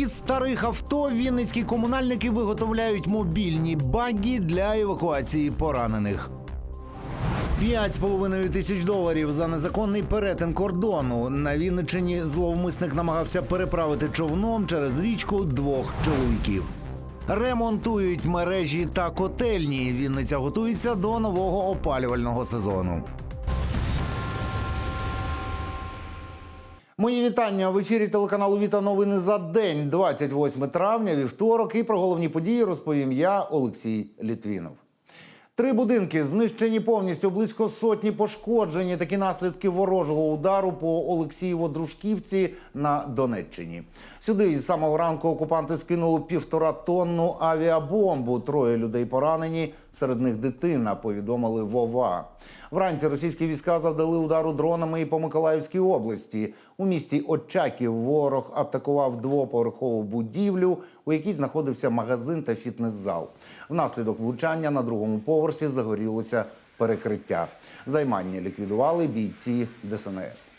Із старих авто вінницькі комунальники виготовляють мобільні багі для евакуації поранених. П'ять з половиною тисяч доларів за незаконний перетин кордону. На Вінниччині зловмисник намагався переправити човном через річку двох чоловіків. Ремонтують мережі та котельні. Вінниця готується до нового опалювального сезону. Мої вітання в ефірі телеканалу Віта Новини за день, 28 травня, вівторок. І про головні події розповім я, Олексій Літвінов. Три будинки знищені повністю, близько сотні пошкоджені. Такі наслідки ворожого удару по Олексієво-Дружківці на Донеччині. Сюди із самого ранку окупанти скинули півтора тонну авіабомбу. Троє людей поранені, серед них дитина. Повідомили Вова. Вранці російські війська завдали удару дронами і по Миколаївській області. У місті Очаків ворог атакував двоповерхову будівлю, у якій знаходився магазин та фітнес-зал. Внаслідок влучання на другому поверсі загорілося перекриття. Займання ліквідували бійці ДСНС.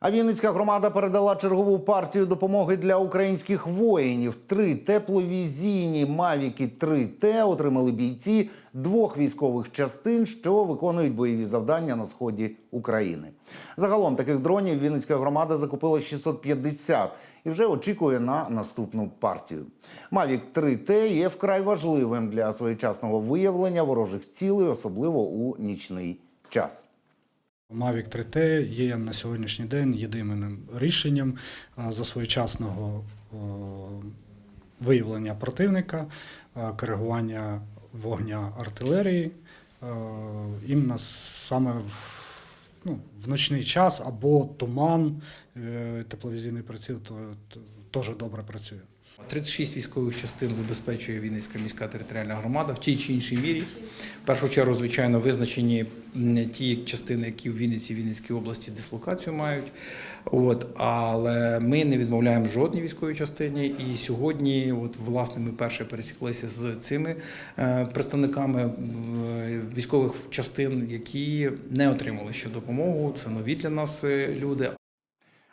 А Вінницька громада передала чергову партію допомоги для українських воїнів. Три тепловізійні Мавіки 3Т отримали бійці двох військових частин, що виконують бойові завдання на сході України. Загалом таких дронів Вінницька громада закупила 650 і вже очікує на наступну партію. Мавік 3Т є вкрай важливим для своєчасного виявлення ворожих цілей, особливо у нічний час. Mavic 3T є на сьогоднішній день єдиним рішенням за своєчасного виявлення противника, коригування вогня артилерії, іменно саме в, ну, в ночний час або туман, е, тепловізійний приціл теж добре працює. 36 військових частин забезпечує Вінницька міська територіальна громада в тій чи іншій мірі. В першу чергу, звичайно, визначені ті частини, які в Вінниці, Вінницькій області дислокацію мають. От, але ми не відмовляємо жодній військовій частині. І сьогодні, от, власне, ми перше пересіклися з цими е, представниками е, військових частин, які не отримали ще допомогу. Це нові для нас е, люди.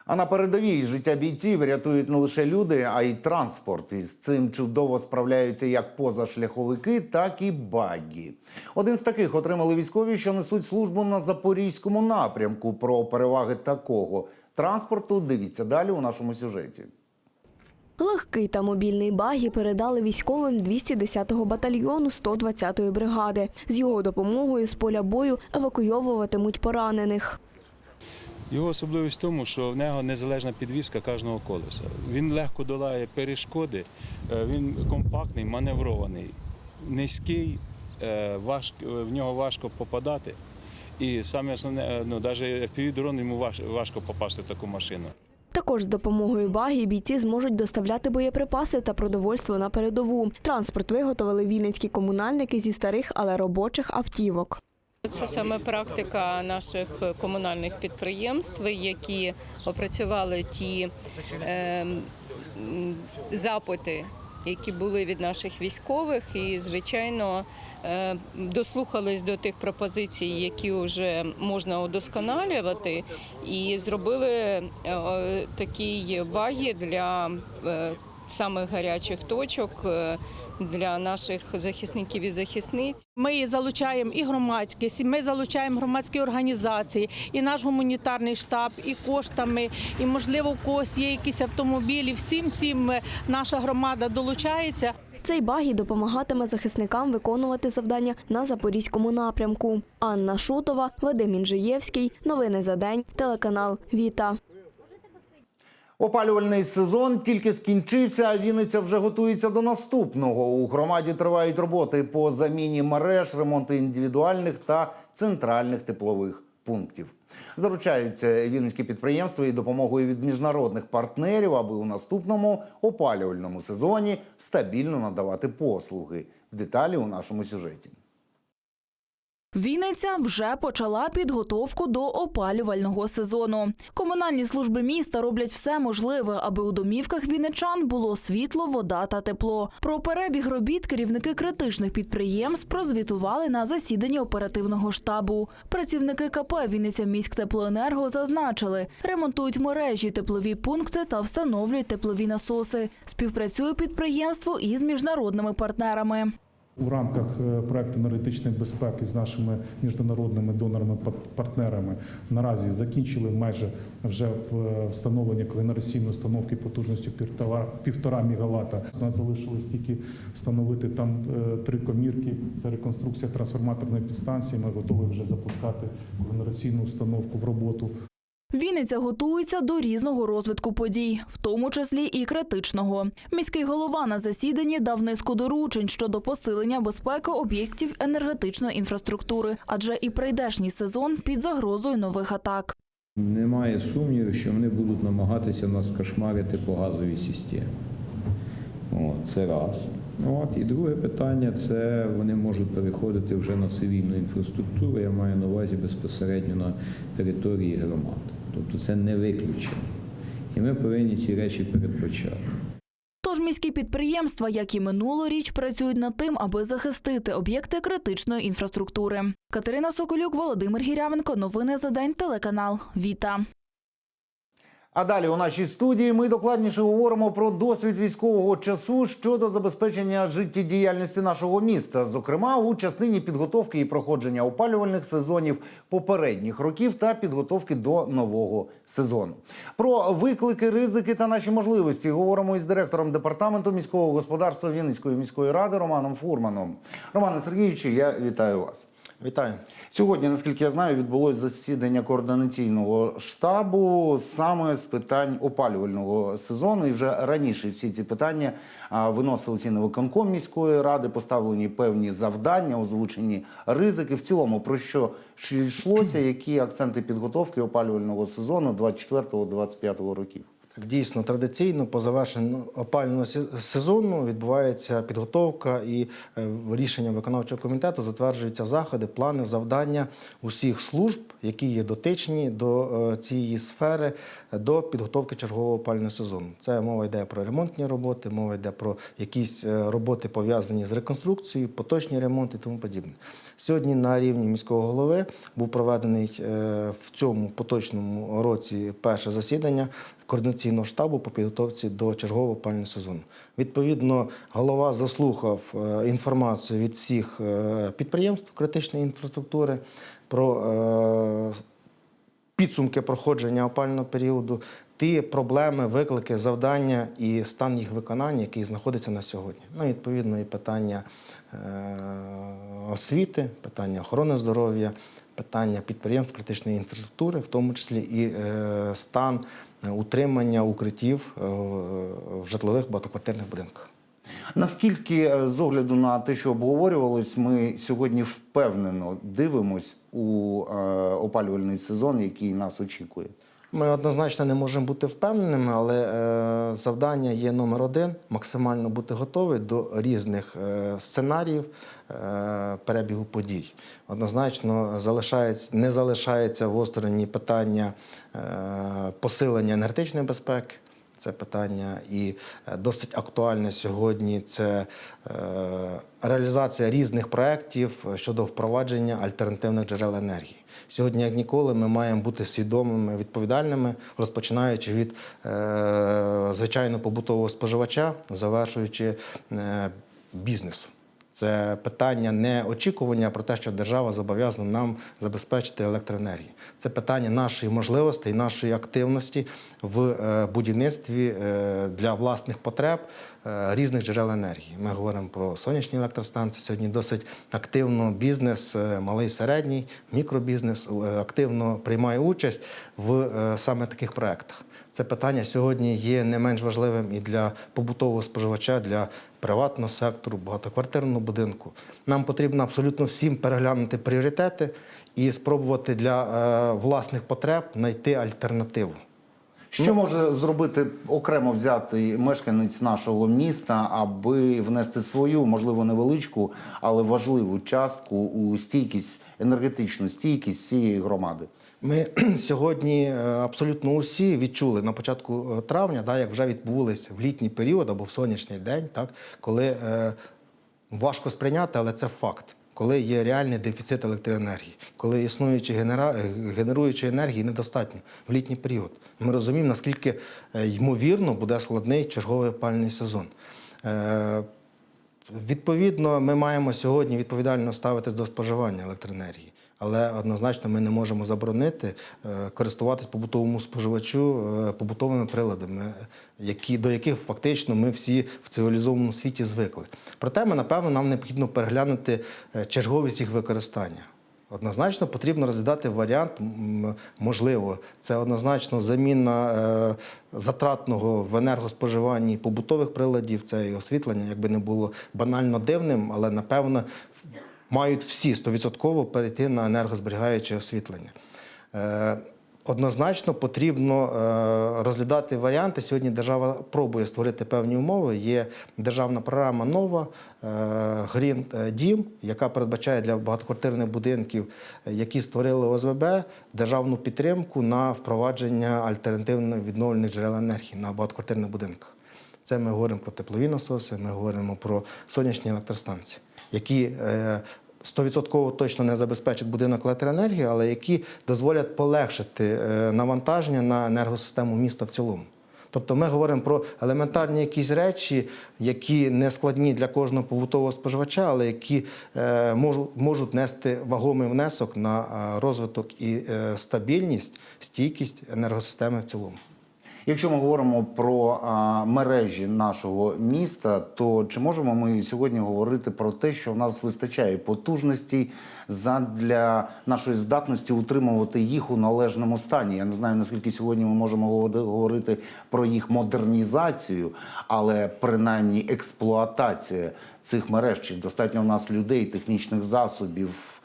А на передовій життя бійців рятують не лише люди, а й транспорт. І з цим чудово справляються як позашляховики, так і багі. Один з таких отримали військові, що несуть службу на запорізькому напрямку. Про переваги такого транспорту дивіться далі у нашому сюжеті. Легкий та мобільний багі передали військовим 210-го батальйону 120-ї бригади. З його допомогою з поля бою евакуйовуватимуть поранених. Його особливість в тому, що в нього незалежна підвізка кожного колеса. Він легко долає перешкоди, е, він компактний, маневрований, низький, е, в нього важко попадати. І саме основне, е, ну, навіть FPV-дрон йому важ- важко попасти в таку машину. Також з допомогою багі бійці зможуть доставляти боєприпаси та продовольство на передову. Транспорт виготовили вінницькі комунальники зі старих, але робочих автівок. Це саме практика наших комунальних підприємств, які опрацювали ті е, запити, які були від наших військових, і звичайно е, дослухались до тих пропозицій, які вже можна удосконалювати, і зробили е, такі баги для е, самих гарячих точок е, для наших захисників і захисниць. Ми залучаємо і громадськість, і ми залучаємо громадські організації, і наш гуманітарний штаб, і коштами, і можливо в когось є якісь автомобілі. Всім цим е, наша громада долучається. Цей багі допомагатиме захисникам виконувати завдання на запорізькому напрямку. Анна Шутова, Вадим Інжиєвський. Новини за день. Телеканал Віта. Опалювальний сезон тільки скінчився, а Вінниця вже готується до наступного. У громаді тривають роботи по заміні мереж, ремонту індивідуальних та центральних теплових пунктів. Заручаються вінницькі підприємства і допомогою від міжнародних партнерів, аби у наступному опалювальному сезоні стабільно надавати послуги. Деталі у нашому сюжеті. Вінниця вже почала підготовку до опалювального сезону. Комунальні служби міста роблять все можливе, аби у домівках вінничан було світло, вода та тепло. Про перебіг робіт керівники критичних підприємств прозвітували на засіданні оперативного штабу. Працівники КП Вінниця міськтеплоенерго зазначили, ремонтують мережі, теплові пункти та встановлюють теплові насоси. Співпрацює підприємство із міжнародними партнерами. У рамках е, проекту енергетичної безпеки з нашими міжнародними донорами-партнерами наразі закінчили майже вже встановлення когенераційної установки потужністю півтора- мегаватта. У нас залишилось тільки встановити там е, три комірки. Це реконструкція трансформаторної підстанції. Ми готові вже запускати когенераційну установку в роботу. Вінниця готується до різного розвитку подій, в тому числі і критичного. Міський голова на засіданні дав низку доручень щодо посилення безпеки об'єктів енергетичної інфраструктури, адже і прийдешній сезон під загрозою нових атак. Немає сумніву, що вони будуть намагатися нас кошмарити по газовій системі. От, це раз. От, і друге питання це вони можуть переходити вже на цивільну інфраструктуру, я маю на увазі безпосередньо на території громад. Тобто це не виключено. І ми повинні ці речі передбачати. Тож міські підприємства, як і минулоріч, працюють над тим, аби захистити об'єкти критичної інфраструктури. Катерина Соколюк, Володимир Гірявенко. Новини за день. Телеканал Віта. А далі у нашій студії ми докладніше говоримо про досвід військового часу щодо забезпечення життєдіяльності нашого міста, зокрема у частині підготовки і проходження опалювальних сезонів попередніх років та підготовки до нового сезону. Про виклики, ризики та наші можливості говоримо із директором департаменту міського господарства Вінницької міської ради Романом Фурманом. Романе Сергійовичу, я вітаю вас. Вітаю. Сьогодні, наскільки я знаю, відбулось засідання координаційного штабу саме з питань опалювального сезону. І вже раніше всі ці питання виносилися на виконком міської ради, поставлені певні завдання, озвучені ризики. В цілому про що йшлося, які акценти підготовки опалювального сезону 24-25 років. Так, дійсно, традиційно по завершенню опалювального се- сезону відбувається підготовка і е, рішенням виконавчого комітету затверджуються заходи, плани, завдання усіх служб, які є дотичні до е, цієї сфери, до підготовки чергового опалювального сезону. Це мова йде про ремонтні роботи, мова йде про якісь е, роботи пов'язані з реконструкцією, поточні ремонти і тому подібне. Сьогодні на рівні міського голови був проведений в цьому поточному році перше засідання координаційного штабу по підготовці до чергового опалювального сезону. Відповідно, голова заслухав е, інформацію від всіх е, підприємств критичної інфраструктури про е, підсумки проходження опального періоду, ті проблеми, виклики, завдання і стан їх виконання, який знаходиться на сьогодні. Ну, відповідно, і питання освіти, питання охорони здоров'я, питання підприємств критичної інфраструктури, в тому числі і е, стан утримання укриттів е, в житлових багатоквартирних будинках. Наскільки е, з огляду на те, що обговорювалось, ми сьогодні впевнено дивимось у е, опалювальний сезон, який нас очікує? Ми однозначно не можемо бути впевненими, але е, завдання є номер один максимально бути готові до різних е, сценаріїв е, перебігу подій. Однозначно залишається, не залишається в остороні питання посилення енергетичної безпеки. Це питання і досить актуальне сьогодні. Це реалізація різних проєктів щодо впровадження альтернативних джерел енергії. Сьогодні, як ніколи, ми маємо бути свідомими, відповідальними, розпочинаючи від е, звичайно побутового споживача, завершуючи е, бізнесу. Це питання не очікування про те, що держава зобов'язана нам забезпечити електроенергію. Це питання нашої можливості і нашої активності в е, будівництві е, для власних потреб е, різних джерел енергії. Ми говоримо про сонячні електростанції. Сьогодні досить активно бізнес, малий середній, мікробізнес активно приймає участь в саме таких проєктах. Це питання сьогодні є не менш важливим і для побутового споживача, для приватного сектору, багатоквартирного будинку. Нам потрібно абсолютно всім переглянути пріоритети і спробувати для е, власних потреб знайти альтернативу. Що може зробити окремо взяти мешканець нашого міста, аби внести свою, можливо, невеличку, але важливу частку у стійкість, енергетичну стійкість цієї громади? Ми сьогодні е, абсолютно усі відчули на початку е, травня, да, як вже відбулись в літній період або в сонячний день, так, коли е, важко сприйняти, але це факт. Коли є реальний дефіцит електроенергії, коли існуючі генера... е, генеруючої енергії недостатньо в літній період. Ми розуміємо, наскільки ймовірно буде складний черговий опальний сезон. Е, Відповідно, ми маємо сьогодні відповідально ставитись до споживання електроенергії. Але однозначно ми не можемо заборонити е, користуватись побутовому споживачу е, побутовими приладами, які, до яких фактично ми всі в цивілізованому світі звикли. Проте, ми, напевно, нам необхідно переглянути е, черговість їх використання. Однозначно потрібно розглядати варіант, можливо, це однозначно заміна затратного в енергоспоживанні побутових приладів, це і освітлення, якби не було банально дивним, але напевно мають всі 100% перейти на енергозберігаюче освітлення. Е, Однозначно потрібно е, розглядати варіанти. Сьогодні держава пробує створити певні умови. Є державна програма нова е, Грін Дім, яка передбачає для багатоквартирних будинків, які створили ОСВБ, державну підтримку на впровадження альтернативно відновлених джерел енергії на багатоквартирних будинках. Це ми говоримо про теплові насоси, ми говоримо про сонячні електростанції, які е, 100% точно не забезпечать будинок електроенергії, але які дозволять полегшити е, навантаження на енергосистему міста в цілому. Тобто ми говоримо про елементарні якісь речі, які не складні для кожного побутового споживача, але які е, можуть, нести вагомий внесок на е, розвиток і е, стабільність, стійкість енергосистеми в цілому. Якщо ми говоримо про мережі нашого міста, то чи можемо ми сьогодні говорити про те, що в нас вистачає потужностей для нашої здатності утримувати їх у належному стані? Я не знаю наскільки сьогодні ми можемо говорити про їх модернізацію, але принаймні експлуатація цих мереж. Чи достатньо в нас людей, технічних засобів,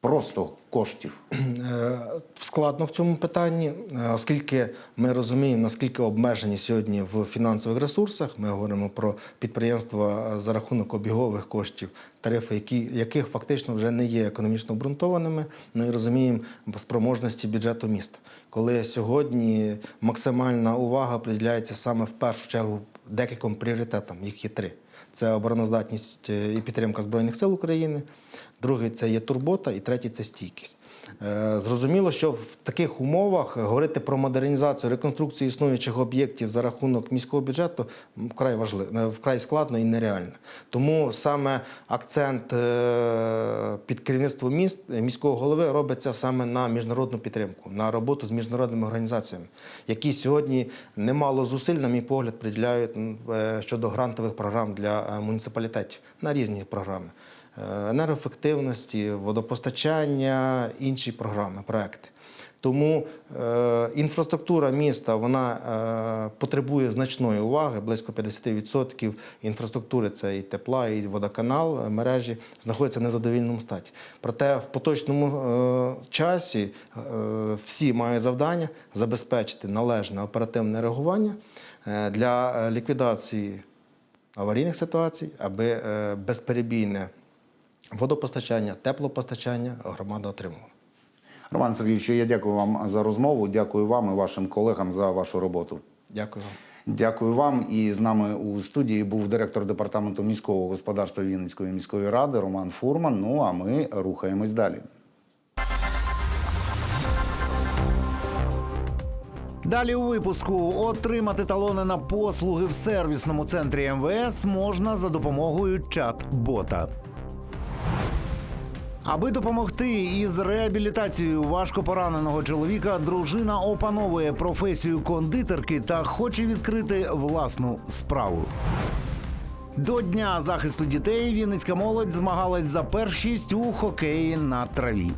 просто коштів? Е, Складно в цьому питанні, е, оскільки ми розуміємо, наскільки обмежені сьогодні в фінансових ресурсах. Ми говоримо про підприємства е, за рахунок обігових коштів, тарифи, які, яких фактично вже не є економічно обґрунтованими. Ну і розуміємо спроможності бюджету міста. Коли сьогодні максимальна увага приділяється саме в першу чергу декільком пріоритетам, їх є три. Це обороноздатність е, і підтримка Збройних сил України. Другий це є турбота, і третій це стійкість. Е, Зрозуміло, що в таких умовах говорити про модернізацію, реконструкцію існуючих об'єктів за рахунок міського бюджету вкрай важливо, вкрай складно і нереально. Тому саме акцент е, під керівництво міст міського голови робиться саме на міжнародну підтримку, на роботу з міжнародними організаціями, які сьогодні немало зусиль, на мій погляд, приділяють е, щодо грантових програм для е, муніципалітетів на різні програми. Е, енергоефективності, водопостачання, інші програми, проекти. Тому е, інфраструктура міста вона е, потребує значної уваги. Близько 50% інфраструктури це і тепла, і водоканал е, мережі знаходяться в незадовільному статі. Проте в поточному е, часі е, всі мають завдання забезпечити належне оперативне реагування е, для ліквідації аварійних ситуацій, аби безперебійне водопостачання, теплопостачання громада отримувала. Роман Сергійович, я дякую вам за розмову. Дякую вам і вашим колегам за вашу роботу. Дякую вам. Дякую вам. І з нами у студії був директор департаменту міського господарства Вінницької міської ради Роман Фурман. Ну а ми рухаємось далі. Далі у випуску отримати талони на послуги в сервісному центрі МВС можна за допомогою чат-бота. Аби допомогти із реабілітацією важкопораненого чоловіка, дружина опановує професію кондитерки та хоче відкрити власну справу. До дня захисту дітей Вінницька молодь змагалась за першість у хокеї на траві.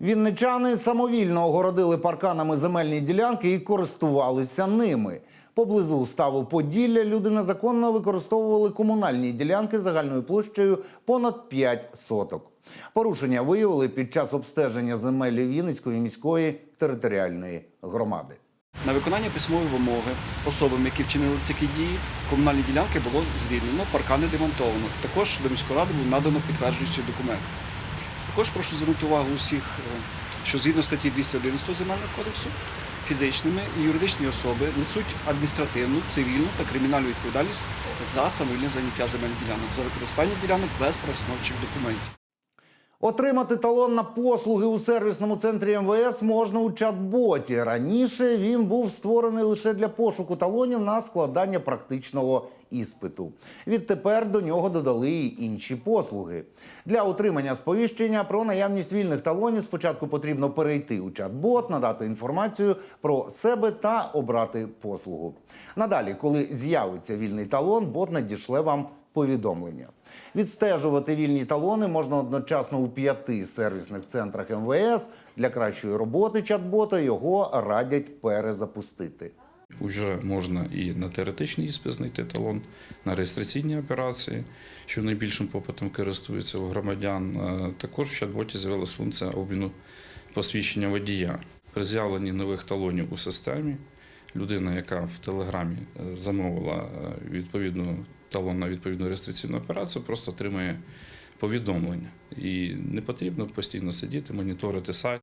Вінничани самовільно огородили парканами земельні ділянки і користувалися ними. Поблизу ставу Поділля люди незаконно використовували комунальні ділянки загальною площею понад 5 соток. Порушення виявили під час обстеження земель Вінницької міської територіальної громади. На виконання письмової вимоги особам, які вчинили такі дії, комунальні ділянки було звільнено, паркани демонтовано. Також до міської ради було надано підтверджуючий документ. Також прошу звернути увагу усіх, е, що згідно статті 211 Земельного кодексу, фізичними і юридичні особи несуть адміністративну, цивільну та кримінальну відповідальність за самовільне заняття земельних ділянок, за використання ділянок без правосновчих документів. Отримати талон на послуги у сервісному центрі МВС можна у чат-боті. Раніше він був створений лише для пошуку талонів на складання практичного іспиту. Відтепер до нього додали й інші послуги. Для отримання сповіщення про наявність вільних талонів спочатку потрібно перейти у чат-бот, надати інформацію про себе та обрати послугу. Надалі, коли з'явиться вільний талон, бот надішле вам повідомлення. Відстежувати вільні талони можна одночасно у п'яти сервісних центрах МВС. Для кращої роботи чат-бота його радять перезапустити. Уже можна і на теоретичний іспит знайти талон, на реєстраційні операції, що найбільшим попитом користується у громадян. Е, Також в чат-боті з'явилася функція обміну посвідчення водія. При з'явленні нових талонів у системі людина, яка в Телеграмі е, замовила е, відповідну на відповідну реєстраційну операцію, просто отримує повідомлення. І не потрібно постійно сидіти, моніторити сайт.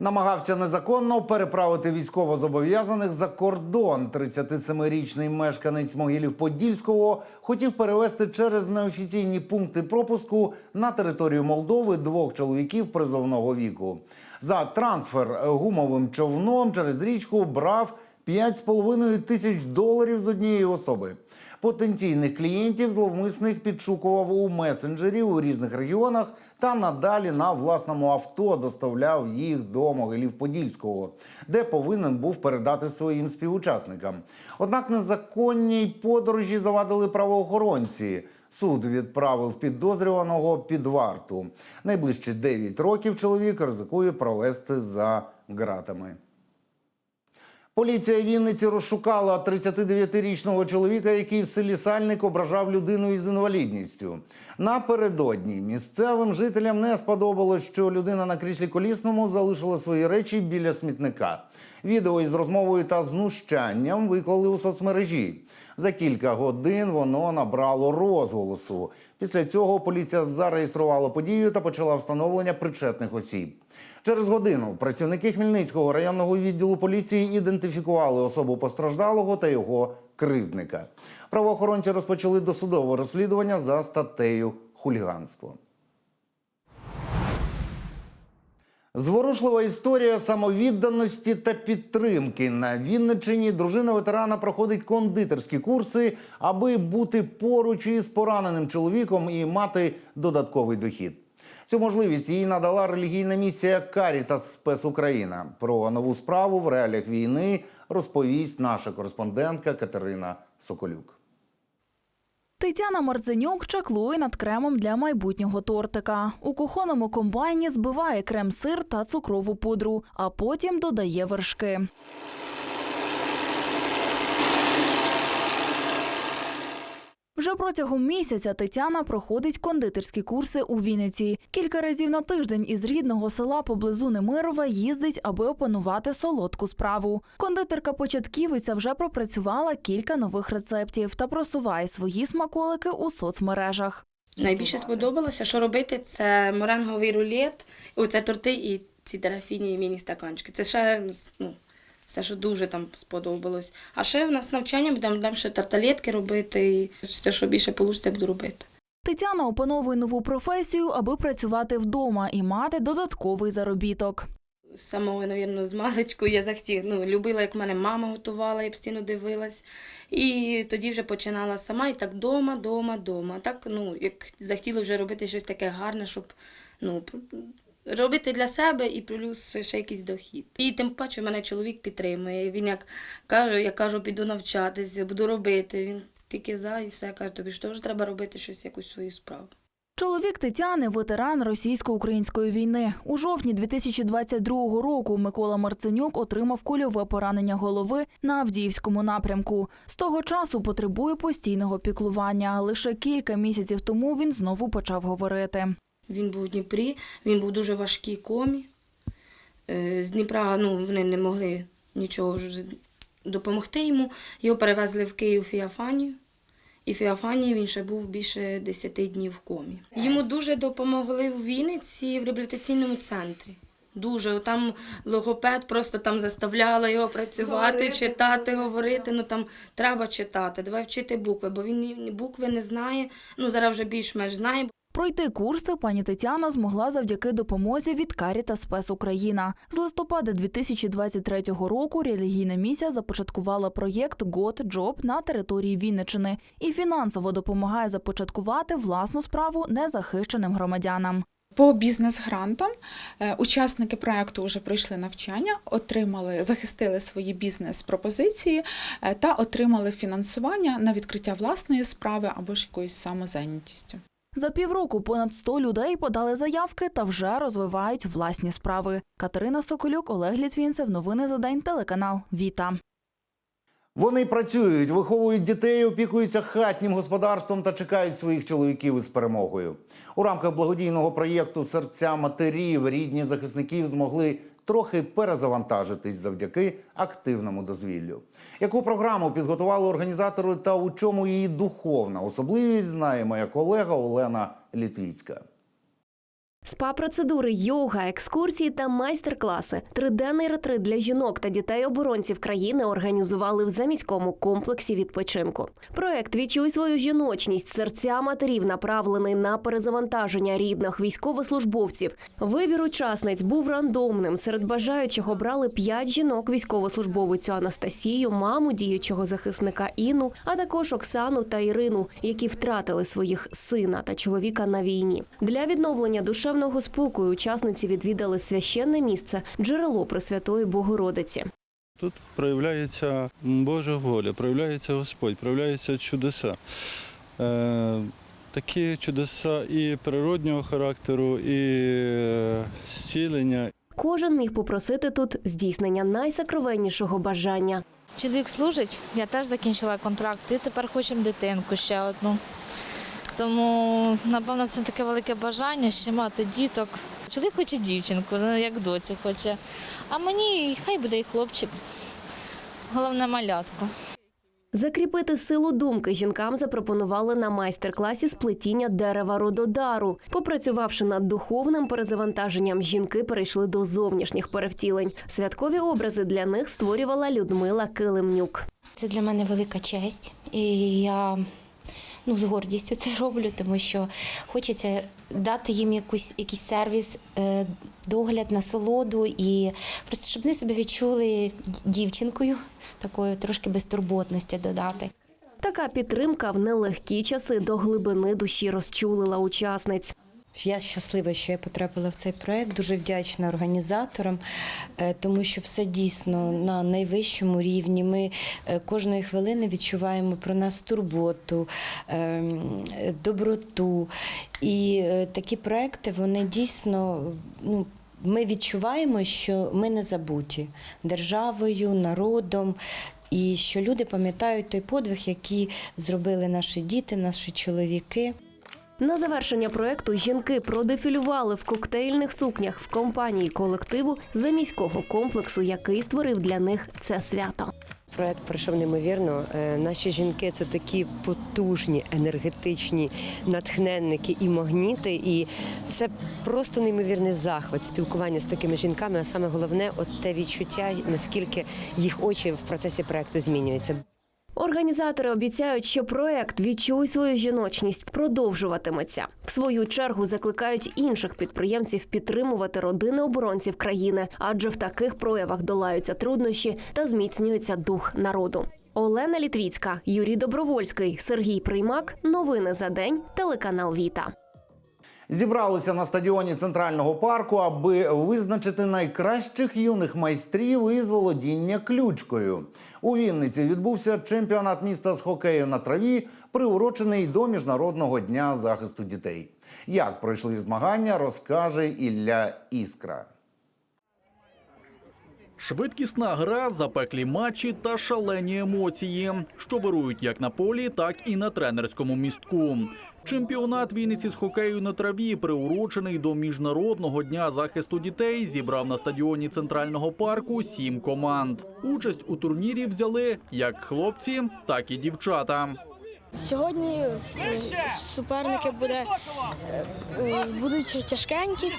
Намагався незаконно переправити військовозобов'язаних за кордон. 37-річний мешканець Могилів-Подільського хотів перевезти через неофіційні пункти пропуску на територію Молдови двох чоловіків призовного віку. За трансфер гумовим човном через річку брав 5,5 тисяч доларів з однієї особи. Потенційних клієнтів зловмисник підшукував у месенджері у різних регіонах та надалі на власному авто доставляв їх до Могилів-Подільського, де повинен був передати своїм співучасникам. Однак незаконній подорожі завадили правоохоронці. Суд відправив підозрюваного під варту. Найближчі 9 років чоловік ризикує провести за ґратами. Поліція Вінниці розшукала 39-річного чоловіка, який в селі Сальник ображав людину із інвалідністю. Напередодні місцевим жителям не сподобалось, що людина на кріслі колісному залишила свої речі біля смітника. Відео із розмовою та знущанням виклали у соцмережі. За кілька годин воно набрало розголосу. Після цього поліція зареєструвала подію та почала встановлення причетних осіб. Через годину працівники Хмельницького районного відділу поліції ідентифікували особу постраждалого та його кривдника. Правоохоронці розпочали досудове розслідування за статтею хуліганство. Зворушлива історія самовідданості та підтримки на Вінниччині. Дружина ветерана проходить кондитерські курси, аби бути поруч із пораненим чоловіком і мати додатковий дохід. Цю можливість їй надала релігійна місія Карітас Спес Україна. Про нову справу в реаліях війни розповість наша кореспондентка Катерина Соколюк. Тетяна Марзенюк чаклує над кремом для майбутнього тортика. У кухонному комбайні збиває крем-сир та цукрову пудру, а потім додає вершки. Вже протягом місяця Тетяна проходить кондитерські курси у Вінниці. Кілька разів на тиждень із рідного села поблизу Немирова їздить, аби опанувати солодку справу. Кондитерка-початківиця вже пропрацювала кілька нових рецептів та просуває свої смаколики у соцмережах. Найбільше сподобалося, що робити, це моренговий рулет, оце торти і ці драфіні і міні-стаканчики. Це ще ну, все, що дуже там сподобалось. А ще в нас навчання будемо ще тарталетки робити, і все, що більше вийде, буду робити. Тетяна опановує нову професію, аби працювати вдома і мати додатковий заробіток. З самого, мабуть, з маличку я захотіла, ну, любила, як мене мама готувала, я постійно дивилась. І тоді вже починала сама, і так дома, дома, дома. Так, ну, як захотіла вже робити щось таке гарне, щоб ну, робити для себе і плюс ще якийсь дохід. І тим паче мене чоловік підтримує. Він як каже, я кажу, піду навчатися, буду робити. Він тільки за і все каже, тобі ж теж треба робити щось, якусь свою справу. Чоловік Тетяни ветеран російсько-української війни. У жовтні 2022 року Микола Марценюк отримав кульове поранення голови на Авдіївському напрямку. З того часу потребує постійного піклування. Лише кілька місяців тому він знову почав говорити. Він був у Дніпрі, він був дуже важкій комі. Е, З Дніпра ну, вони не могли нічого вже допомогти йому. Його перевезли в Київ Фіафанію. І в Фіафанії він ще був більше 10 днів в комі. Йому дуже допомогли в Вінниці в реабілітаційному центрі. Дуже там логопед просто там заставляла його працювати, читати, говорити. Ну там треба читати, давай вчити букви, бо він букви не знає. Ну зараз вже більш-менш знає. Пройти курси пані Тетяна змогла завдяки допомозі від Каріта Спес Україна. З листопада 2023 року релігійна місія започаткувала проєкт «God Job» на території Вінничини і фінансово допомагає започаткувати власну справу незахищеним громадянам. По бізнес-грантам е, учасники проекту вже пройшли навчання, отримали, захистили свої бізнес-пропозиції е, та отримали фінансування на відкриття власної справи або ж якоюсь самозайнятістю. За півроку понад 100 людей подали заявки та вже розвивають власні справи. Катерина Соколюк, Олег Літвінцев. Новини за день. Телеканал Віта. Вони працюють, виховують дітей, опікуються хатнім господарством та чекають своїх чоловіків із перемогою. У рамках благодійного проєкту Серця матерів рідні захисників змогли трохи перезавантажитись завдяки активному дозвіллю. Яку програму підготували організатори та у чому її духовна особливість, знає моя колега Олена Літвіцька. Спа-процедури, йога, екскурсії та майстер-класи. Триденний ретрит для жінок та дітей-оборонців країни організували в заміському комплексі відпочинку. Проект Відчуй свою жіночність серця матерів направлений на перезавантаження рідних військовослужбовців. Вибір учасниць був рандомним. Серед бажаючих обрали п'ять жінок: військовослужбовицю Анастасію, маму діючого захисника Інну, а також Оксану та Ірину, які втратили своїх сина та чоловіка на війні. Для відновлення душевного спокою учасниці відвідали священне місце джерело Пресвятої Богородиці. Тут проявляється Божа воля, проявляється Господь, проявляються чудеса. Е, такі чудеса і природнього характеру, і е, зцілення. Кожен міг попросити тут здійснення найсакровеннішого бажання. Чоловік служить, я теж закінчила контракт, і тепер хочемо дитинку ще одну. Тому, напевно, це таке велике бажання ще мати діток. Чоловік хоче дівчинку, ну, як доцю хоче. А мені хай буде і хлопчик. Головне малятко. Закріпити силу думки жінкам запропонували на майстер-класі з плетіння дерева рододару. Попрацювавши над духовним перезавантаженням, жінки перейшли до зовнішніх перевтілень. Святкові образи для них створювала Людмила Килимнюк. Це для мене велика честь, і я ну, з гордістю це роблю, тому що хочеться дати їм якусь, якийсь сервіс, е, догляд, насолоду і просто щоб вони себе відчули дівчинкою, такою трошки безтурботності додати. Така підтримка в нелегкі часи до глибини душі розчулила учасниць. Я щаслива, що я потрапила в цей проект. Дуже вдячна організаторам, е, тому що все дійсно на найвищому рівні. Ми е, кожної хвилини відчуваємо про нас турботу, ем, доброту. І е, такі проекти вони дійсно ну. Ми відчуваємо, що ми не забуті державою, народом, і що люди пам'ятають той подвиг, який зробили наші діти, наші чоловіки. На завершення проекту жінки продефілювали в коктейльних сукнях в компанії колективу заміського комплексу, який створив для них це свято. Проект пройшов неймовірно. Е, Наші жінки це такі потужні, енергетичні натхненники і магніти. І це просто неймовірний захват спілкування з такими жінками. А саме головне, от те відчуття, наскільки їх очі в процесі проекту змінюються. Організатори обіцяють, що проект Відчуй свою жіночність продовжуватиметься. В свою чергу закликають інших підприємців підтримувати родини оборонців країни, адже в таких проявах долаються труднощі та зміцнюється дух народу. Олена Літвіцька, Юрій Добровольський, Сергій Приймак. Новини за день. Телеканал Віта. Зібралися на стадіоні центрального парку, аби визначити найкращих юних майстрів із володіння ключкою. У Вінниці відбувся чемпіонат міста з хокею на траві, приурочений до міжнародного дня захисту дітей. Як пройшли змагання, розкаже Ілля Іскра. Швидкісна гра, запеклі матчі та шалені емоції, що вирують як на полі, так і на тренерському містку. Чемпіонат Вінниці з хокею на траві, приурочений до міжнародного дня захисту дітей, зібрав на стадіоні центрального парку сім команд. Участь у турнірі взяли як хлопці, так і дівчата. Сьогодні е, суперники буде, е, е, будуть тяжкенькі.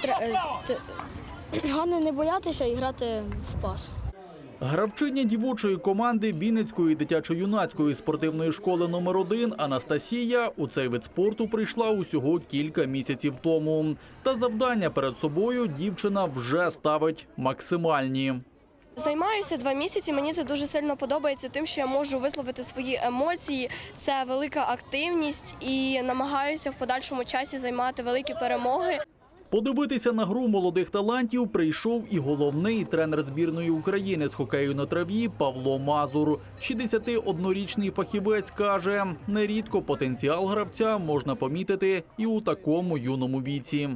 Головне не боятися і грати в пас. Гравчиня дівочої команди Вінницької дитячо-юнацької спортивної школи номер 1 Анастасія у цей вид спорту прийшла усього кілька місяців тому. Та завдання перед собою дівчина вже ставить максимальні. Займаюся два місяці. Мені це дуже сильно подобається, тим, що я можу висловити свої емоції. Це велика активність і намагаюся в подальшому часі займати великі перемоги. Подивитися на гру молодих талантів прийшов і головний тренер збірної України з хокею на траві Павло Мазур. 61-річний фахівець каже, нерідко потенціал гравця можна помітити і у такому юному віці.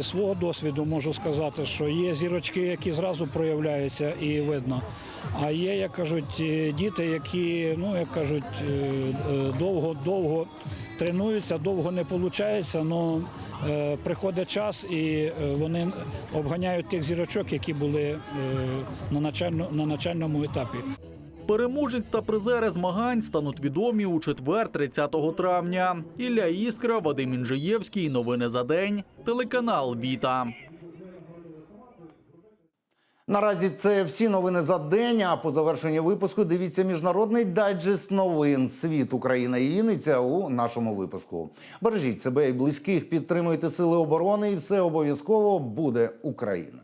З свого досвіду можу сказати, що є зірочки, які зразу проявляються і видно. А є, як кажуть, е, діти, які, ну як кажуть, довго-довго тренуються, довго не виходить, але приходить час і е, вони обганяють тих зірочок, які були е, на начальному етапі. Переможець та призери змагань стануть відомі у четвер, 30 травня. Ілля Іскра, Вадим Інжиєвський. Новини за день. Телеканал Віта. Наразі це всі новини за день. А по завершенні випуску дивіться міжнародний дайджест новин світ Україна і Вінниця у нашому випуску. Бережіть себе і близьких, підтримуйте сили оборони, і все обов'язково буде Україна.